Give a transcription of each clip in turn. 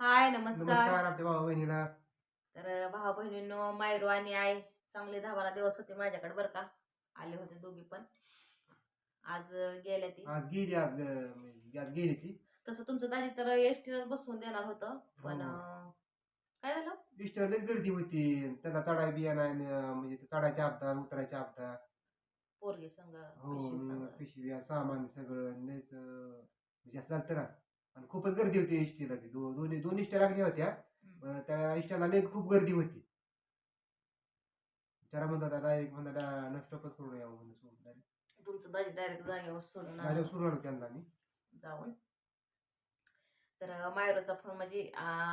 हाय नमस्कार. नमस्कार आपल्या भाऊ बहिणीला तर भाऊ बहिणींनो मायरू आणि आई चांगले दहा बारा दिवस होते माझ्याकडे बरं का. आले होते दोघी पण. आज अं, गेल्या ती. आज गेली आज अं, आज गेली ती. तसं तुमचं दाजी तर एस टीनच बसवून देणार होतं. पण हो. अं, काय झालं? इस्टरलाच गर्दी होती. त्यांना चढाय बिया नाही न, म्हणजे ते चढायच्या आपदा उतरायच्या आपदा पोरगी संघ हो पिशवी संघ सामान सगळं लयच अं, म्हणजे असं झालं तर आणि खूपच गर्दी होती इष्टीला बी. दो- दोन्ही दोन इष्ट्या लागल्या होत्या. पण त्या इष्ट्याला लय खूप गर्दी होती. जरा म्हणतात डायरेक्ट म्हणतात नष्टपच करून यावं म्हणून सोडून. तुमचं दाजी डायरेक्ट जागेवर सोडून आलो. त्यांना मी. जाऊन. तर मायरूचा फोन म्हणजे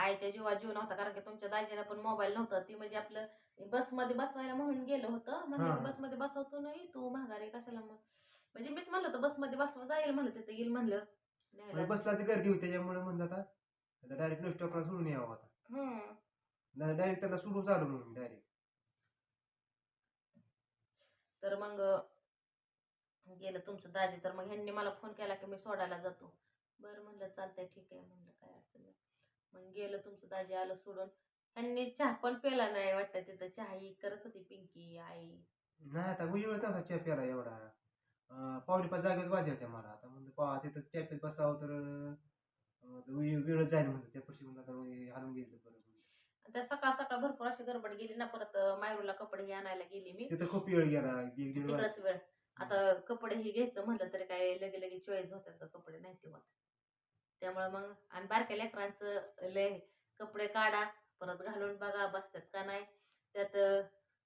आईच्या जीवात जीव नव्हता कारण की तुमच्या दाजीला पण मोबाईल नव्हता. ती म्हणजे आपलं बसमध्ये बसवायला म्हणून गेलं होतं. म्हणलं हा. की बसमध्ये बसवतो नाही तू महागारी कशाला मग? म्हणजे मीच म्हणलं होतं बसमध्ये बसवा जाईल म्हणलं तिथं येईल म्हणलं. म्हणजे बसला ती गर्दी होती त्याच्यामुळे म्हणलं आता आता डायरेक्ट नष्टपला सोडून यावं आता. डायरेक्ट त्याला सोडून चालू म्हणून डायरेक्ट तर मग गेलं तुमचं दाजी तर मग ह्यांनी मला फोन केला की मी सोडायला जातो. बरं म्हणलं चालतंय ठीक आहे म्हणलं काय अडचण नाही. मग गेलं तुमचं दाजी आलं सोडून. ह्यांनी चहा पण पेला नाही वाटतं तिथं चहा ही करत होती पिंकी आई. नाही आता वेळ नव्हता चहा प्यायला एवढा. पाच जागेच वाजले होत्या मला. आता म्हणलं पा तिथं चॅपेत बसावं तर वेळच जाईल म्हणलं त्या पशी म्हणलं आता मग हालून गेलं. आणि त्या सकाळ सकाळ भरपूर अशी गडबड गेली ना परत मायरूला कपडे हे आणायला गेली मी. तिथं खूप वेळ गेला एक दीड वाज वेळ. आता कपडे हे घ्यायचं म्हणलं तरी काय लगे लगे चॉईस होतात का कपडे नाही ते होत त्यामुळे मग आणि बारक्या लेकरांचं लय कपडे काढा परत घालून बघा बसतात का नाही. त्यात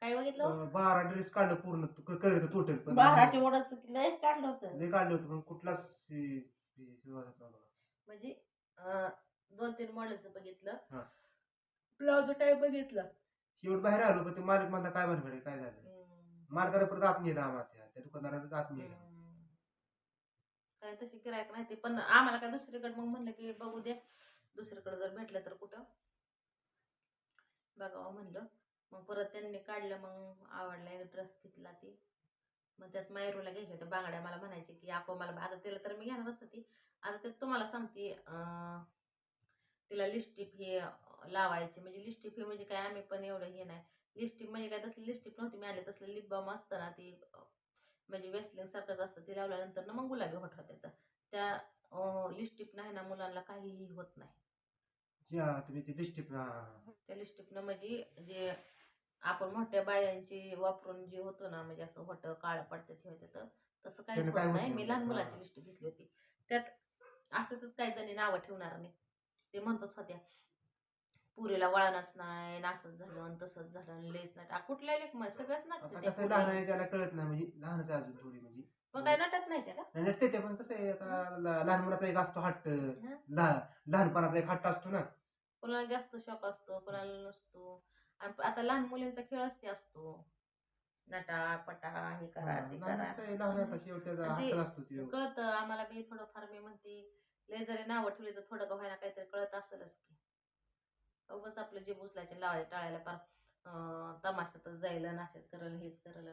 काय बघितलं? अं, बारा ड्रेस काढलं पूर्ण कलर टोटल पण? बाराच्या ओढच लय काढलं होतं. लय काढलं होतं पण कुठलाच हे- हे नव्हता. म्हणजे अं, दोन तीन मॉडेलचं बघितलं. हा. ब्लाउज टाईप बघितलं. शेवट बाहेर आलो पण ते मालक म्हणता काय म्हणकडे काय झालं? हम्म. मालकाला परत आत नेलं आम्हाला त्या त्या दुकानदाराला आत नेलं. हम्म. काय तशी गिरायक नाही ते पण आम्हाला काय दुसरीकडे मग म्हणलं की बघू दे. दुसरीकडे जर भेटलं तर कुठं? बघावं म्हणलं. मग परत त्यांनी काढलं मग आवडला एक ड्रेस घेतला ती. मग त्यात मायरूला घ्यायच्या होत्या बांगड्या. मला म्हणायचे की आपो मला आता तिला तर मी घेणारच होती. आता त्यात तुम्हाला सांगते तिला लिस्टिप हे लावायची. म्हणजे लिस्टिप हे म्हणजे काय? आम्ही पण एवढं हे नाही. लिस्टिप म्हणजे काय? तसली लिस्टिप नव्हती मिळाली. तसलं लिप बाम असतं ना ती म्हणजे वेस्लिंग सारखंच असतं. ती लावल्यानंतर ना मग गुलाबी होत होते तर. त्या लिस्टिप नाही ना मुलांना काहीही होत नाही. ते त्या लिस्टिपनं म्हणजे जे आपण मोठ्या बायांची वापरून जे होतो ना म्हणजे असं होतं काळं पडतं ते होतं तर तसं काहीच त्यानं होत काय होत नाही. मी लहान मुलाची हा. लिस्टिप घेतली होती. त्यात असंच काही जणी नावं ठेवणार नाही. ते म्हणतच होत्या पुरीला वळणच नाही नासच झालं आणि तसंच झालं आणि लेच नाही आ, कुठल्या लेख मग सगळंच आता नाटतं त्या कसं लहान पोरीला. आहे त्याला कळत नाही म्हणजे लहानच आहे अजून थोडी म्हणजे. मग काय नटत नाही त्या का नाही नटते ते पण कसं आहे आता ल- लहान मुलाचा एक असतो हट्ट. हं? लहान लहानपणाचा एक हट्ट असतो ना. कोणाला जास्त शॉक असतो कोणाला नसतो. आता लहान मुलींचा खेळ असते असतो. नटा पटा हे करा ते करा. कळतं आम्हाला बी थोडंफार मी म्हणते लय जरी नावं ठेवली तर थोडं का व्हायना काहीतरी कळत असेलच की. उगाच आपलं जे उचलायचे लावायचे टाळायला पार तमाशातच जाईल असेच करल हेच करल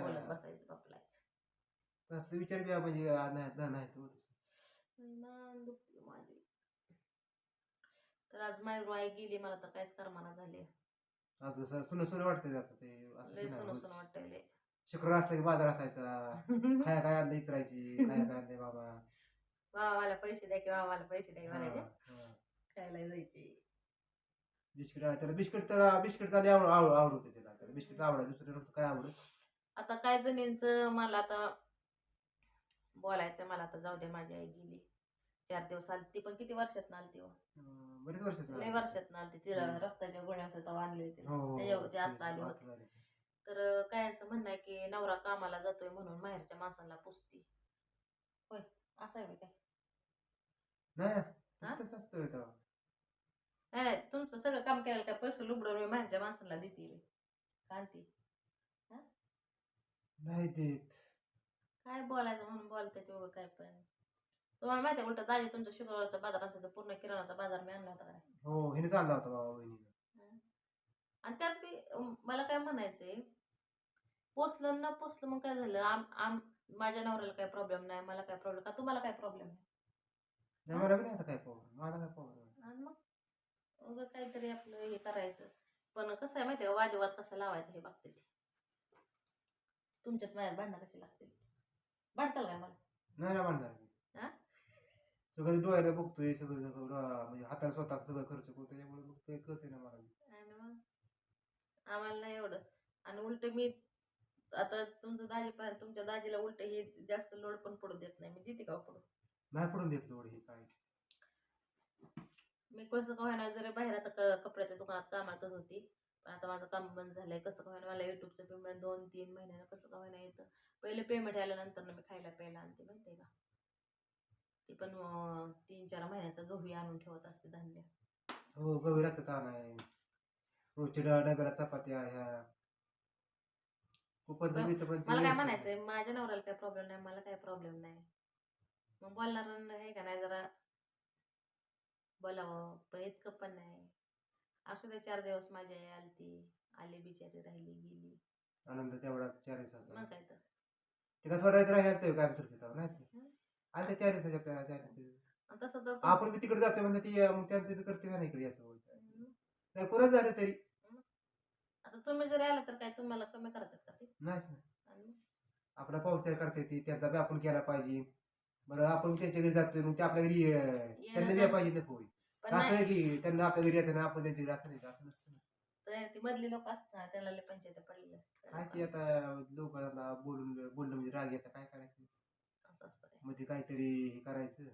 बोलत बसायचं बापलायचं. विचार बी म्हणजे नाही दुखते माझी. तर आज मायरू आई गेली मला तर काहीच करमाना झाली. आज जसं सुन सुन वाटतं आता ते असं लय सुन. सुन लय शुक्रवार असला की बाजार असायचा. खाया काय आणलं इचरायची खाया काय आणलंय बाबा. बाबा मला पैसे द्या की बाबा मला पैसे द्या की म्हणायचे. हा. खायला जायचे. बिस्किट आहे, त्याला. बिस्किट त्याला बिस्किट त्याला आवड आवड आवडतं त्याला. त्याला बिस्किट आवडत दुसरं काय आवडत? आता काय जणींचं मला आता बोलायचं मला आता जाऊ दे माझी आई गेली. चार दिवस आली ती पण किती वर्षात आली ती अं, बरेच वर्षात लय वर्षात आली तिला हम्म. रक्ताच्या गोळ्या होत्या तेव्हा आणले तिला हो हो, त्याच्यावर हो, ती आत्ता आली होती. तर कायांचं म्हणणं आहे की नवरा कामाला जातोय म्हणून माहेरच्या माणसांना पुसती. होय असं आहे काय? नाही हा? ना तसं असतं तेव्हा. नाही नाही. तुमचं सगळं काम केलं काय पैसे लुबडून मी माहेरच्या माणसांना देते मी कांती नाही देत. काय बोलायचं म्हणून बोलते ते बघा काय पण. तुम्हाला माहिती आहे उलट दाजी तुमच्या शुक्रवारचा बाजार आणतो पूर्ण किराणाचा बाजार मी आणला होता का नाही? हो हिने चालला होता बाबा बहिणीनं आणि त्यात बी अं, मला काय म्हणायचंय पोचलं न पोचलं मग काय झालं? आम आम माझ्या नवऱ्याला काय प्रॉब्लेम नाही मला काय प्रॉब्लेम का तुम्हाला काय प्रॉब्लेम आहे नाही मला बी नाही असं काय प्रॉब्लेम मला काय प्रॉब्लेम आणि मग? उगं काहीतरी आपलं हे करायचं. पण कसं आहे माहिती का वादविवाद कसा लावायचा हे बघते ते. तुमच्यात माझ्यात भांडणं कशी लागतील? भांडचाल काय मला? नाही ना म्हणणार मी. हा? सगळं डोळ्याला बघतोय सगळं सगळं डोळा- म्हणजे हाताला स्वतः सगळं खर्च करतो त्याच्यामुळे मग ते कळते ना मला. आणि मग? आम्हाला नाही एवढं. आणि उलट मी आता तुमचं दाजी पण तुमच्या दाजीला उलट हे जास्त लोड पण पडू देत नाही. मी देते का पडू नाही पडून देत लोड हे काय. मी कसं का होईना जरी बाहेर आता क- कपड्याच्या दुकानात कामातच होती. पण आता माझं काम बंद झालंय. कसं का होईना मला युट्यूबचं पेमेंट दोन तीन महिन्यानं कसं का होईना येतं. पहिले पेमेंट आल्यानंतर ना मी खायला प्यायला आणते माहितीये का? ती पण तीन चार महिन्याचं गहू आणून ठेवत असते धान्य. हो गवी लागतं ताण आहे रोजच्या डा- डब्याला चपात्या ह्या. पण ते मला काय म्हणायचंय माझ्या नवऱ्याला काय प्रॉब्लेम नाही मला काय प्रॉब्लेम नाही. मग बोलणार आहे का नाही जरा बोलावं. पण इतकं पण नाही. असू दे चार दिवस माझी आई आलती. आली बिचारी राहिली गेली. आनंद तेवढाच चार दिवसाचा मग काय तर. ते का थोडा वेळ राहायला काय हं. नाही आणि त्या चार दिवसाच्या आपल्याला. आणि तसं तर आपण बी तिकडे जातोय म्हणजे ती मग त्यांचं बी कर्तव्य नाही इकडे याचं. नाही कोणाच झालं तरी. आता तुम्ही जरी आला तर काय तुम्हाला कमी करायचं का ते? नाहीच ना. आणि? आपला पावसाळ करते ती त्यांचा बी आपण केला पाहिजे. बरं आपण त्यांच्या घरी जातोय मग ते आपल्या घरी अं, त्यांना बी पाहिजे नको. पण असं नाही. आहे की त्यांना आपल्या घरी यायचं ना आपण त्यांच्या घरी असं नाही असं नसतं ना. तर ती मधली लोक असतात त्याला लय पंचायत पडलेले काय ते असतात आता लोकांना बोलून बोलणं म्हणजे राग याचा काय करायचं? असं असतं ते. मध्ये काहीतरी हे करायचं.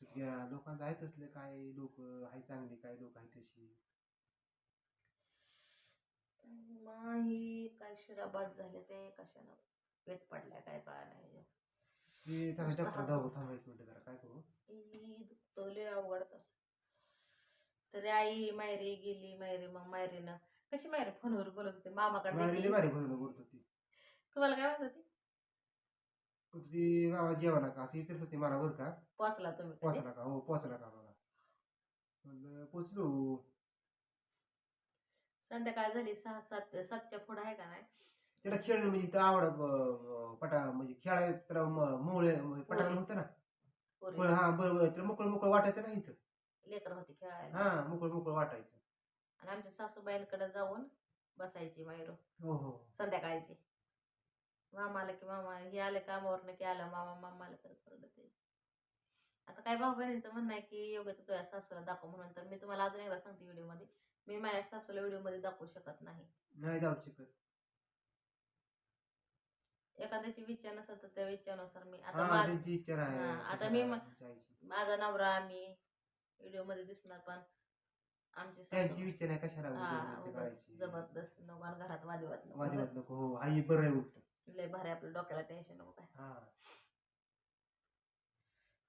चुकीया लोकांचं आहे तसले काय लोक आहे चांगली काय लोक आहे तशी. माही काय शिराबाद झाले ते कशानं पेट पडलाय काय कळा नाही ते चांगलं नुसतं डॉक्टर हात- धावू थांबा एक मिनिट जरा काय करू? ई, दुखतं लय अवघडत तरी. आई मायरी गेली मायरी मग मायरीनं. कशी मायरी फोनवर बोलत होते? मामाकडे गेली. मारी बोलणं बोलत होती. तुम्हाला काय म्हणत होती? तुझी बाबा जेवला का असं विचारत होती मला बरं का. पोचला तुम्ही कधी? पोचला का? हो पोचला का बघा म्हणलं पोचलो संध्याकाळ झाली सहा सात सातच्या पुढं आहे का नाही? त्याला खेळ म्हणजे इथं आवड ब- पटा म्हणजे खेळाय तर मोळे पटाला होतं ना. पोरी. पण हा बरं बरं तर मोकळं मोकळं वाटायचं ना इथं. लेकर होती खेळायला. हा मोकळं मोकळं वाटायचं. आणि आमच्या सासूबाईंकडे जाऊन बसायची मायरो हो हो. संध्याकाळची. मामा आलं की मामा हे आले कामावरनं की आलं मामा मामाला करत करत ते आता काय भाऊ बहिणीचं म्हणणं आहे की योग्य तर तुझ्या सासूला दाखव म्हणून तर मी तुम्हाला अजून एकदा सांगते व्हिडिओमध्ये. मी माझ्या सासूला व्हिडिओमध्ये दाखवू शकत नाही. नाही जाऊ शकत. एखाद्याची विचार नसेल तर त्या विचारानुसार मी आता इच्छा आता मी. माझा नवरा मी व्हिडिओमध्ये दिसणार पण आमची त्यांची इच्छा नाही कशाला हा जबरदस्ती आणि घरात वादविवाद नको. हो आई बरं उलट. लय भारी आपल्या डोक्याला टेन्शन नको काय हा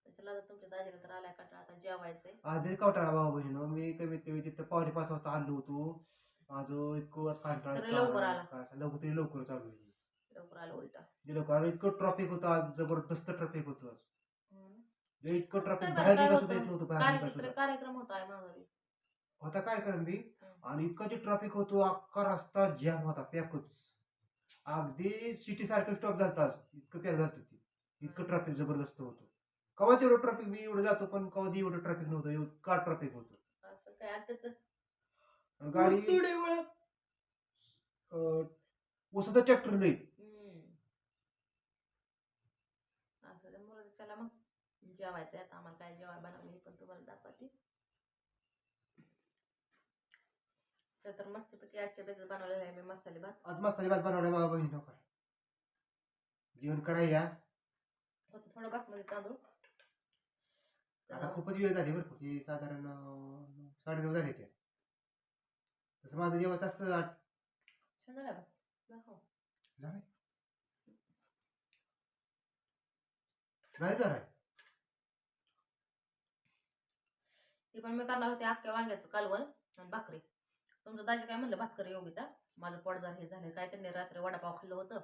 आता तुमच्या दाजीला तर आलाय कटाळा आता जेवायचंय. आज जरी कवटाळा भाऊ बहिणीनो. मी कमीत कमी तिथं पावणे पाच वाजता आलो होतो. माझं इतकं कंटाळा तरी लवकर आला. काय लवकर तरी लवकर चालू आहे. लवकर आलं उलटा. जे लोक आणि इतकं ट्रॉफिक होतं आज जबरदस्त ट्रॉफिक होतं आज. हम्म. जे इतकं कसं ट्रॉफिक बाहेर बरं, काय निघा सुद्धा होतं? येत नव्हतं बाहेर निघा कार्यक्रम सुद्धा कार्यक्रम होता आहे माझा घरी होता कार्यक्रम बी. आणि इतकं जे ट्रॉफिक होतो अख्खा रस्ता जॅम होता पॅकच अगदी सिटी सारखं स्टॉप आज. इतकं पॅक झालं ते. इतकं ट्रॅफिक जबरदस्त होतं. कवाच एवढं ट्रॅफिक मी एवढं जातो पण कवा एवढं ट्रॅफिक नव्हतं. एवढं का ट्रॅफिक होतं. असं काय? आता तर आणि गाडी. उसचं ट्रॅक्टर लई चला मग. जेवायचंय आता. आम्हाला काय जेवाय बनवलं पण तुम्हाला दाखवते. तर तर मस्तपैकी आजच्या बेतात बनवलेला आहे मी मसाले भात. आज मसाले भात बनवला बाबा बहिणी नका जेवण करायला होतं थोडं बासमती तांदूळ. आता खूपच वेळ झाली बरं का साधारण अं, साडेनऊ झाले ते. तसं माझं जेवण असतं आठ छान झालं बा दाखव झालंय. नाही झालंय. ते पण मी करणार होते अख्ख्या वांग्याचं कालवण आणि भाकरी. तुमचं दाजी काय म्हणलं भात कर योगिता माझं पोट जर हे झालं काय त्यांनी रात्री वडापाव खाल्लं होतं?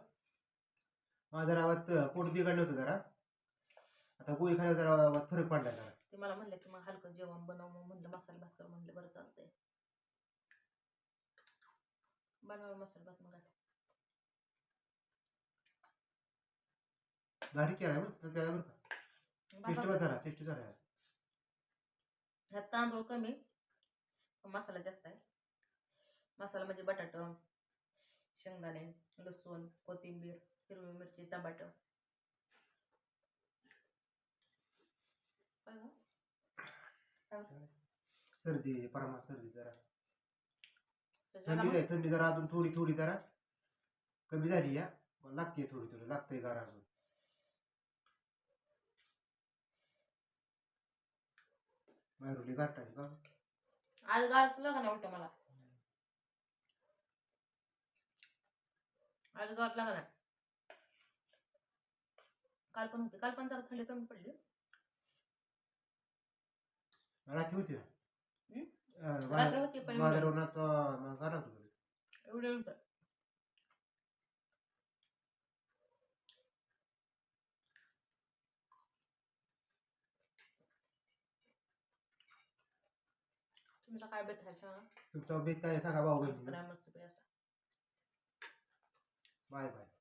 माझं रावात पोट बिघडलं होतं जरा. आता गोळी खायला जरा आवाज फरक पडला जरा. ते मला म्हणले की मग हलकं जेवण बनव मग म्हणलं मसाला भात कर म्हणलं बरं चालतंय. बनवा मसाला भात मग आता. भारी केलाय बरं का? बाबा- जरा चेष्ट जरा ह्यात तांदूळ कमी पण मसाला जास्त आहे. मसाला म्हणजे बटाटं शेंगदाणे लसूण कोथिंबीर हिरवी मिरची होतं? सर्दी आहे, परमा सर्दी जरा. थंडी आहे थंडी जरा अजून थोडी थोडी जरा. कमी झाली या. पण लागते थोडी थोडी. लागतंय गार अजून. मायरुली गारटाची का? आज गारच लागा ना उलट मला. आज गार लागा ना काल पण होती. काल पण जरा थंडी कमी पडली. रात्री होती रात्र होती पण मग. एवढं एवढं. तुमचा काय बेत आहे सांगा तुमचा बेत काय सांगा भाऊ बहिणी काय मस्त पैसा बाय बाय